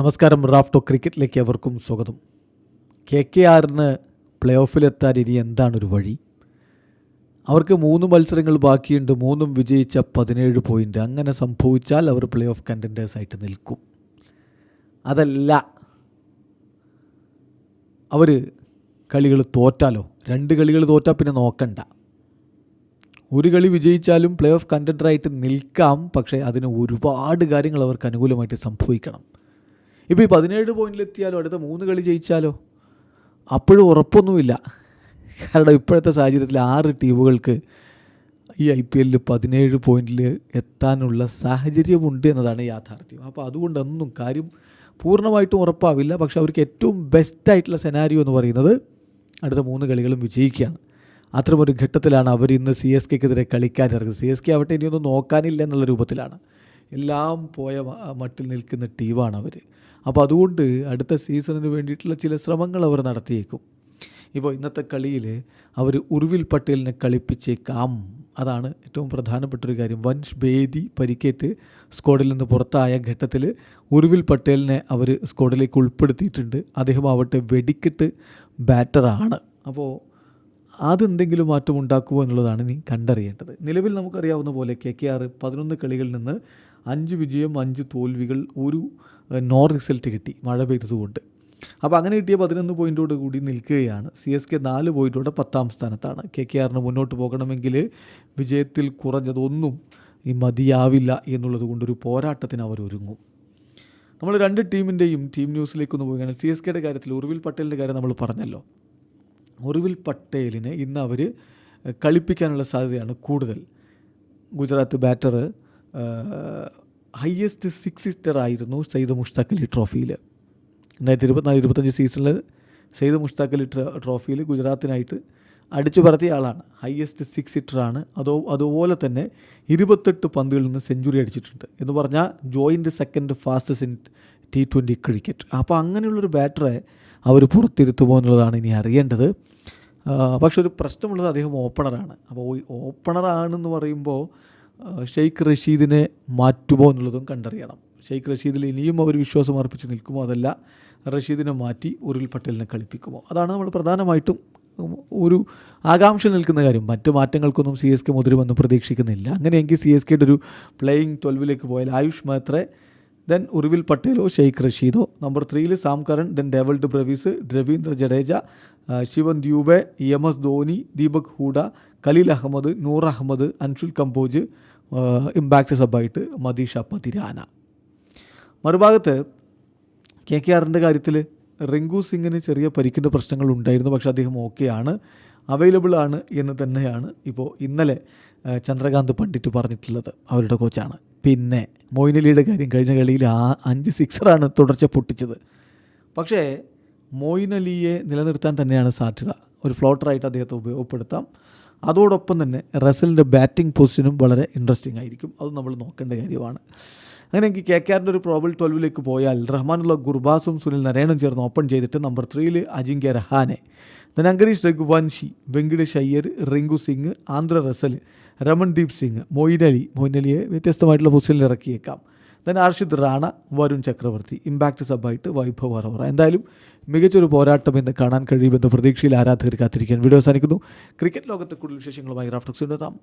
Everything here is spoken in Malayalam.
നമസ്കാരം റാഫ്റ്റോ ക്രിക്കറ്റിലേക്ക് അവർക്കും സ്വാഗതം. കെ കെ ആറിന് പ്ലേ ഓഫിലെത്താൻ ഇനി എന്താണൊരു വഴി? അവർക്ക് മൂന്ന് മത്സരങ്ങൾ ബാക്കിയുണ്ട്. മൂന്നും വിജയിച്ച പതിനേഴ് പോയിന്റ് അങ്ങനെ സംഭവിച്ചാൽ അവർ പ്ലേ ഓഫ് കണ്ടന്റേഴ്സായിട്ട് നിൽക്കും. അതല്ല അവർ കളികൾ തോറ്റാലോ? രണ്ട് കളികൾ തോറ്റാൽ പിന്നെ നോക്കണ്ട. ഒരു കളി വിജയിച്ചാലും പ്ലേ ഓഫ് കണ്ടന്ററായിട്ട് നിൽക്കാം. പക്ഷേ അതിന് ഒരുപാട് കാര്യങ്ങൾ അവർക്ക് അനുകൂലമായിട്ട് സംഭവിക്കണം. ഇപ്പോൾ ഈ പതിനേഴ് പോയിന്റിലെത്തിയാലോ? അടുത്ത മൂന്ന് കളി ജയിച്ചാലോ? അപ്പോഴും ഉറപ്പൊന്നുമില്ല. കാരണം ഇപ്പോഴത്തെ സാഹചര്യത്തിൽ ആറ് ടീമുകൾക്ക് ഈ ഐ പി എല്ലിൽ പതിനേഴ് പോയിന്റിൽ എത്താനുള്ള സാഹചര്യമുണ്ട് എന്നതാണ് യാഥാർത്ഥ്യം. അപ്പോൾ അതുകൊണ്ടൊന്നും കാര്യം പൂർണമായിട്ടും ഉറപ്പാവില്ല. പക്ഷേ അവർക്ക് ഏറ്റവും ബെസ്റ്റായിട്ടുള്ള സെനാരിയോ എന്ന് പറയുന്നത് അടുത്ത മൂന്ന് കളികളും വിജയിക്കുകയാണ്. അത്തരമൊരു ഘട്ടത്തിലാണ് അവർ ഇന്ന് സി എസ് കെക്കെതിരെ കളിക്കാനിറങ്ങുന്നത് സി എസ് കെ ആവട്ടെ ഇനിയൊന്നും നോക്കാനില്ല എന്നുള്ള രൂപത്തിലാണ്. എല്ലാം പോയ മട്ടിൽ നിൽക്കുന്ന ടീമാണ് അവർ അപ്പോൾ അതുകൊണ്ട് അടുത്ത സീസണിന് വേണ്ടിയിട്ടുള്ള ചില ശ്രമങ്ങൾ അവർ നടത്തിയേക്കും. ഇപ്പോൾ ഇന്നത്തെ കളിയിൽ അവർ ഉർവിൽ പട്ടേലിനെ കളിപ്പിച്ചേക്കാം. അതാണ് ഏറ്റവും പ്രധാനപ്പെട്ട ഒരു കാര്യം. വൻഷ് ബേദി പരിക്കേറ്റ് സ്ക്വാഡിൽ നിന്ന് പുറത്തായ ഘട്ടത്തിൽ ഉർവിൽ പട്ടേലിനെ അവർ സ്ക്വാഡിലേക്ക് ഉൾപ്പെടുത്തിയിട്ടുണ്ട്. അദ്ദേഹം ആവട്ടെ വെടിക്കെട്ട് ബാറ്ററാണ്. അപ്പോൾ അതെന്തെങ്കിലും മാറ്റം ഉണ്ടാക്കുമോ എന്നുള്ളതാണ് നീ കണ്ടറിയേണ്ടത്. നിലവിൽ നമുക്കറിയാവുന്ന പോലെ കെ കെ ആർ പതിനൊന്ന് കളികളിൽ നിന്ന് അഞ്ച് വിജയം അഞ്ച് തോൽവികൾ ഒരു നോ റിസൾട്ട് കിട്ടി മഴ പെയ്തതുകൊണ്ട്. അപ്പോൾ അങ്ങനെ കിട്ടിയ പതിനൊന്ന് പോയിന്റോട് കൂടി നിൽക്കുകയാണ്. സി എസ് കെ നാല് പോയിന്റോടെ പത്താം സ്ഥാനത്താണ്. കെ കെ ആറിന് മുന്നോട്ട് പോകണമെങ്കിൽ വിജയത്തിൽ കുറഞ്ഞതൊന്നും ഈ മതിയാവില്ല എന്നുള്ളത് കൊണ്ടൊരു പോരാട്ടത്തിന് അവർ ഒരുങ്ങും. നമ്മൾ രണ്ട് ടീമിന്റെയും ടീം ന്യൂസിലേക്ക് ഒന്ന് സി എസ് കെയുടെ കാര്യത്തിൽ ഉർവിൽ പട്ടേലിന്റെ കാര്യം നമ്മൾ പറഞ്ഞല്ലോ. ഉർവിൽ പട്ടേലിനെ ഇന്ന് അവർ കളിപ്പിക്കാനുള്ള സാധ്യതയാണ് കൂടുതൽ. Gujarat batter highest six hitter ആയിരുന്നു സയ്യിദ് മുഷ്താഖ് അലി ട്രോഫിയിൽ രണ്ടായിരത്തി ഇരുപത്തിനാല് ഇരുപത്തഞ്ച് സീസണിൽ സയ്യിദ് മുഷ്താഖ് അലി ട്ര- ട്രോഫിയിൽ ഗുജറാത്തിനായിട്ട് അടിച്ചു പറത്തിയ ആളാണ്. ഹയസ്റ്റ് സിക്സ് സിറ്ററാണ് അതോ അതുപോലെ തന്നെ ഇരുപത്തെട്ട് പന്തുകളിൽ നിന്ന് സെഞ്ചുറി അടിച്ചിട്ടുണ്ട്. എന്ന് പറഞ്ഞാൽ joint second fastest in T twenty cricket അപ്പോൾ അങ്ങനെയുള്ളൊരു ബാറ്ററെ അവർ പുറത്തിരുത്തുമോ എന്നുള്ളതാണ് ഇനി അറിയേണ്ടത്. പക്ഷെ ഒരു പ്രശ്നമുള്ളത് അദ്ദേഹം ഓപ്പണറാണ് അപ്പോൾ ഓപ്പണറാണെന്ന് പറയുമ്പോൾ ഷെയ്ഖ് റഷീദിനെ മാറ്റുമോ എന്നുള്ളതും കണ്ടറിയണം. ഷെയ്ഖ് റഷീദിൽ ഇനിയും അവർ വിശ്വാസം അർപ്പിച്ച് നിൽക്കുമോ അതല്ല റഷീദിനെ മാറ്റി ഉരുൾ പട്ടേലിനെ കളിപ്പിക്കുമോ? അതാണ് നമ്മൾ പ്രധാനമായിട്ടും ഒരു ആകാംക്ഷ നിൽക്കുന്ന കാര്യം. മറ്റ് മാറ്റങ്ങൾക്കൊന്നും സി എസ് കെ മുതിരുമെന്ന് പ്രതീക്ഷിക്കുന്നില്ല. അങ്ങനെയെങ്കിൽ സി എസ് കെയുടെ ഒരു പ്ലേയിങ് ട്വൽവിലേക്ക് പോയാൽ ആയുഷ് മാത്രേ ദെൻ ഉർവിൽ പട്ടേലോ ഷെയ്ഖ് റഷീദോ. നമ്പർ ത്രീയിൽ Sam Curran then Dewald Brevis Ravindra Jadeja Shivam Dube M S Dhoni Deepak Hooda Khaleel Ahmed Noor Ahmad Anshul Kamboj impact സബായിട്ട് Matheesha Pathirana മറുഭാഗത്ത് കെ കെ ആറിന്റെ കാര്യത്തിൽ റിങ്കു സിംഗിന് ചെറിയ പരിക്കിന്റെ പ്രശ്നങ്ങൾ ഉണ്ടായിരുന്നു പക്ഷേ അദ്ദേഹം ഓക്കെയാണ് അവൈലബിൾ ആണ് എന്ന് തന്നെയാണ് ഇപ്പോൾ ഇന്നലെ ചന്ദ്രകാന്ത് പണ്ഡിറ്റ് പറഞ്ഞിട്ടുള്ളത് അവരുടെ കോച്ചാണ്. പിന്നെ മൊയിനലിയുടെ കാര്യം കഴിഞ്ഞ കളിയിൽ ആ അഞ്ച് സിക്സറാണ് തുടർച്ച പൊട്ടിച്ചത്. പക്ഷേ മൊയിൻ നിലനിർത്താൻ തന്നെയാണ് സാധ്യത. ഒരു ഫ്ലോട്ടറായിട്ട് അദ്ദേഹത്തെ ഉപയോഗപ്പെടുത്താം അതോടൊപ്പം തന്നെ റസലിന്റെ ബാറ്റിംഗ് പൊസിഷനും വളരെ ഇൻട്രസ്റ്റിംഗ് ആയിരിക്കും. അത് നമ്മൾ നോക്കേണ്ട കാര്യമാണ്. അങ്ങനെയെങ്കിൽ കെ കെ ആറിന്റെ ഒരു പ്രോബിൾ ട്വൽവിലേക്ക് പോയാൽ റഹ്മാനുള്ള ഗുർബാസും സുനിൽ നരേണും ചേർന്ന് ഓപ്പൺ ചെയ്തിട്ട് നമ്പർ ത്രീയിൽ Ajinkya Rahane then Angkrish Raghuvanshi Venkatesh Iyer Rinku Singh Andre Russell Ramandeep Singh Moeen Ali Moeen വ്യത്യസ്തമായിട്ടുള്ള പൊസിഷനിൽ ഇറക്കിയേക്കാം. ദെൻ അർഷിദ് റാണ വരുൺ ചക്രവർത്തി ഇമ്പാക്റ്റ് സബായിട്ട് വൈഭവ് അറവറ എന്തായാലും മികച്ചൊരു പോരാട്ടം ഇന്ന് കാണാൻ കഴിയുമെന്ന പ്രതീക്ഷയിൽ ആരാധകർ കാത്തിരിക്കാൻ വീഡിയോ അവസാനിക്കുന്നു. ക്രിക്കറ്റ് ലോകത്തെ കൂടുതൽ വിശേഷങ്ങളുമായി റാഫ്റ്റോക്സ് എത്താം